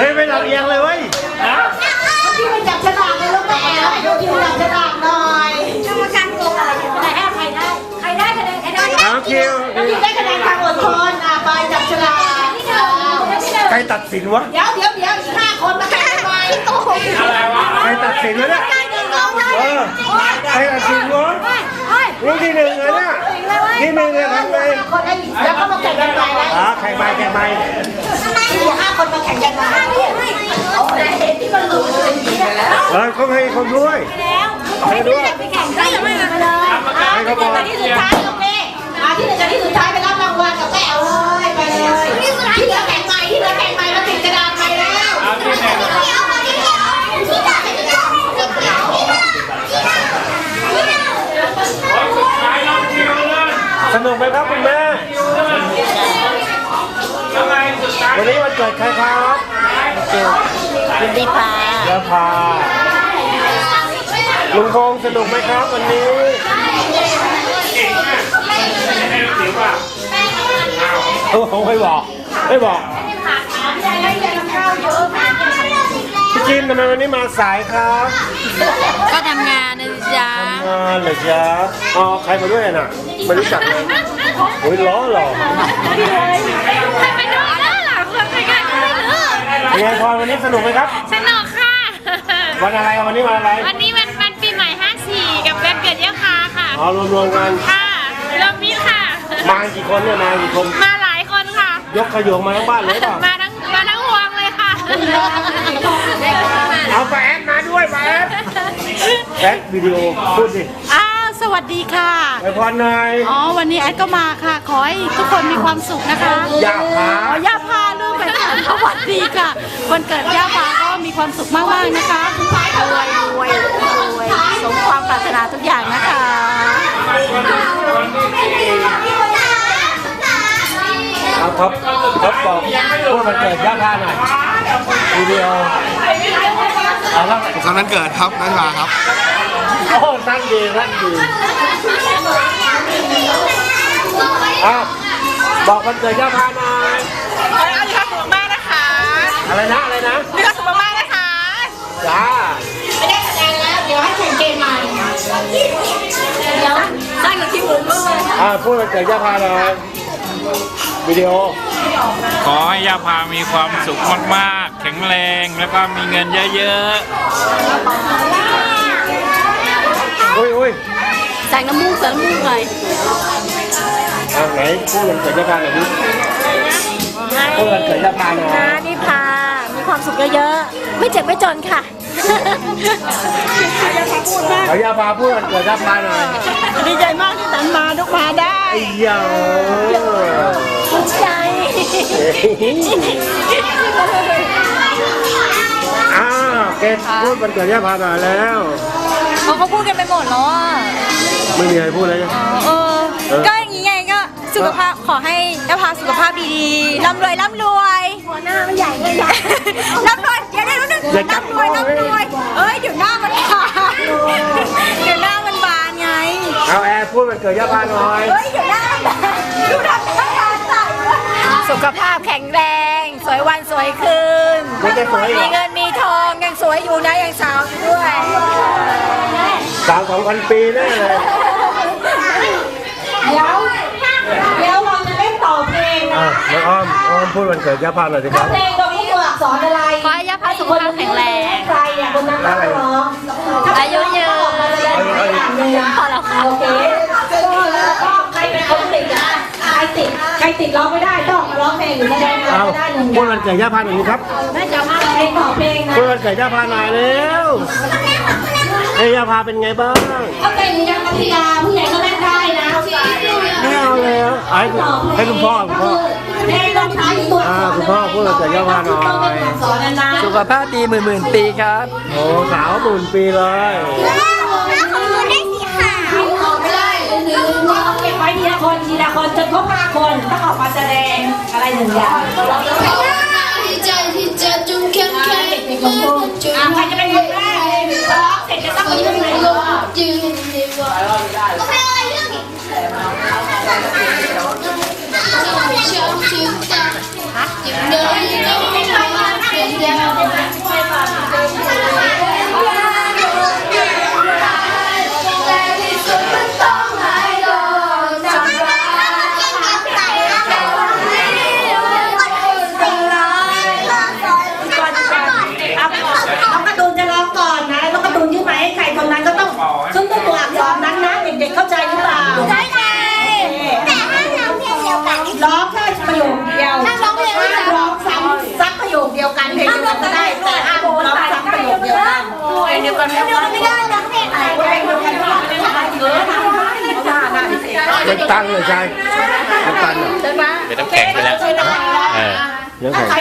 ฮ้ยไม่ลำเอียงเลยเว้ยต้องคิดไปจับฉลากนะลูกแม่แอ๋วให้ดูคิวจับฉลากหน่อยกรรมการโกงอะไรเนี่ยแต่แอบใครได้ ใครได้คะแนนใครได้เอาคิวต้องคิดได้คะแนนความอดทนอะไปจับฉลากใครตัดสินวะ เดี๋ยวเดี๋ยวเดี๋ยวอีกห้าคนมาแข่งกันไปโอ้โหใครตัดสินวะเนี่ยเออใครตัดสินวะ ลูกที่หนึ่งเลยเนี่ยที่หนึ่งเลยทำไงคนได้แล้วก็มาแข่งกันไปนะอ่าแข่งไปแข่งไปมีห้าคนมาแข่งกันมาเอาไหนที่มันหลุดเลยนี่แหละเออเขาให้คนด้วยให้ด้วยไปแข่งได้ยังไม่มาเลยให้เขาบอกที่สุดท้ายโอเคมาที่หนึ่งกับที่สุดท้ายไปรับรางวัลกับแม่เลยไปเลยที่เหลือแข่งใหม่ที่เหลือแข่งใหม่มาติดกระดานใหม่แล้ว สนุกไหม ครับคุณแม่วันนี้วันเกิดใครครับคุณดีพายาพาลุงพงษ์สนุกไหมครับวันนี้โอ้โหไม่บอกไม่บอกพี่จิมทำไมวันนี้มาสายครับ ก็ทำงานนะจ๊ะทำงานเหรอจ๊ะอ๋อใครมาด้วยน่ะไม่รู้จักเลย โอ้ยล้อเหรอใครไปดูด้านหลังคนไปกันไม่รู้เป็นไงพรวันนี้สนุกไหมครับ สนุกค่ะ วันอะไรวันนี้วันอะไร วันนี้มันมันปีใหม่ 54 กับวันเกิดเย่าคาค่ะเอารวมๆกันค่ะรวมมิตรค่ะ มากี่คนเนี่ยมากี่คนมาหลายคนค่ะ ยกขยงมาทั้งบ้านเลยเปล่ามาทั้งมาทั้งวงเลยค่ะเอาไปแอดมาด้วยไปแอดแอดวิดีโอพูดสิอ้าว สวัสดีค่ะไปพรหน่อยอ๋อวันนี้แอดก็มาค่ะ ขอให้ทุกคนมีความสุขนะคะอย่าพาอ๋อย่าพาลืมไปค่ะสวัสดีค่ะ วันเกิดย่าพาก็มีความสุขมากๆนะคะรวยรวยรวยสมความปรารถนาทุกอย่างนะคะเอาท็อปท็อปบอกพูดมันเกิดย่าพาหน่อยวิดีโอเอาละสุขสันต์วันเกิดครับนัทราครับ โอ้สั้นดีสั้นดีเอาบอกมันเกิดย่าพาหน่อยเอาดีครับสุขมากนะคะ อะไรนะอะไรนะมีความสุขมากๆนะคะ จ้า ไม่ได้คะแนนแล้ว เดี๋ยวให้แข่งเกมใหม่เดี๋ยวได้กับที่หมุนเลยอ่าพูดมันเกิดย่าพาหน่อยวิดีโอ ขอให้ย่าพามีความสุขมากๆ แข็งแรง แล้วก็มีเงินเยอะ อุ้ยอุ้ยใส่น้ำมูกใส่น้ำมูกหน่อยเอาไหนพูดมันเกิดย่าพาหน่อยดิพูดมันเกิดย่าพาหน่อยนะนี่พา มีความสุขเยอะๆ ไม่เจ็บไม่จนค่ะเอาย่าพาพูดมันเกิดย่าพาหน่อยดีใจมากที่ตันมาทุกมาได้ไอ้ยาภูมิใจอ้าวเกดพูดมันเกิดย่าพาหน่อยแล้ว เขาก็พูดกันไปหมดแล้วอะไม่มีอะไรพูดเลยเออ ก็อย่างนี้ไงก็สุขภาพขอให้ย่าพาสุขภาพดีๆร่ำรวยร่ำรวยหัวหน้าไม่ใหญ่ไม่ใหญ่ร่ำรวยเดี๋ยวเดี๋ยวนึงอย่าจับร่ำรวยร่ำรวย เอ้ยเดี๋ยวหน้ามันบานเดี๋ยวหน้ามันบานไง เอาแอร์พูดมันเกิดย่าพาหน่อยเฮ้ยเดี๋ยวหน้ามันบานดูทำท่าทางใส่สุขภาพแข็งแรง สวยวันสวยคืนไม่ได้สวยหรมีอเงินมีทองยังสวยอยู่นะยังสาวอยู่ด้วย สาวสองพันปีแน่เลยเดี๋ยวเดี๋ยวเราจะเล่นต่อเพลงอะนะน้องอ้อมอ้อมพูดมันเกิดย่าพาหน่อยสิครับ เพลงตรงนี้ตัวอักษรอะไรขอให้ย่าพาสุขภาพแข็งแรง ใครเนี่ยคนนั้นร้องอายุยืนพอแล้วค่ะโอเคแล้วก็ใครเป็นคนติดอะใครติดใครติดร้องไม่ได้ต้องมาร้องเพลงหรือแสดงเอาไม่ได้หนึ่งพูดมันเกิดย่าพาหน่อยสิครับแม่จะมาเพลงต่อเพลงนะ พูดมันเกิดย่าพาหน่อยเร็ว เอยาพาเป็นไงบ้าง ถ้าเป็นยังพัทยาผู้ใหญ่ก็เล่นได้นะไม่เอาเลยวเอาให้คุณให้คุณพ่อคุณพ่อ แม่ต้องใช้ตัวอ่าคุณพ่อพูดกับเสือย่อาหนอย สอนนานๆ สุขภาพดีหมื่นหมื่นปีครับ โอ้สาวหมื่นปีเลย เอาไปเลยหนึ่งเอาเก็บไว้ทีละคนทีละคนจนครบห้าคนต้องออกมาแสดงอะไรหนึ่งอย่างที่ใจที่จะจุงเข้มแข็ง อ่าใครจะเป็นคนแรก ยังก็ไหนลงจืดจริงๆว่ะก็ไม่อะไรเรื่องอีก ตั้งค์เลยใช่ตั้งตาลเหรอ เป็นน้ำแข็งไปแล้ว เออ เดี๋ยวก่อน ใคร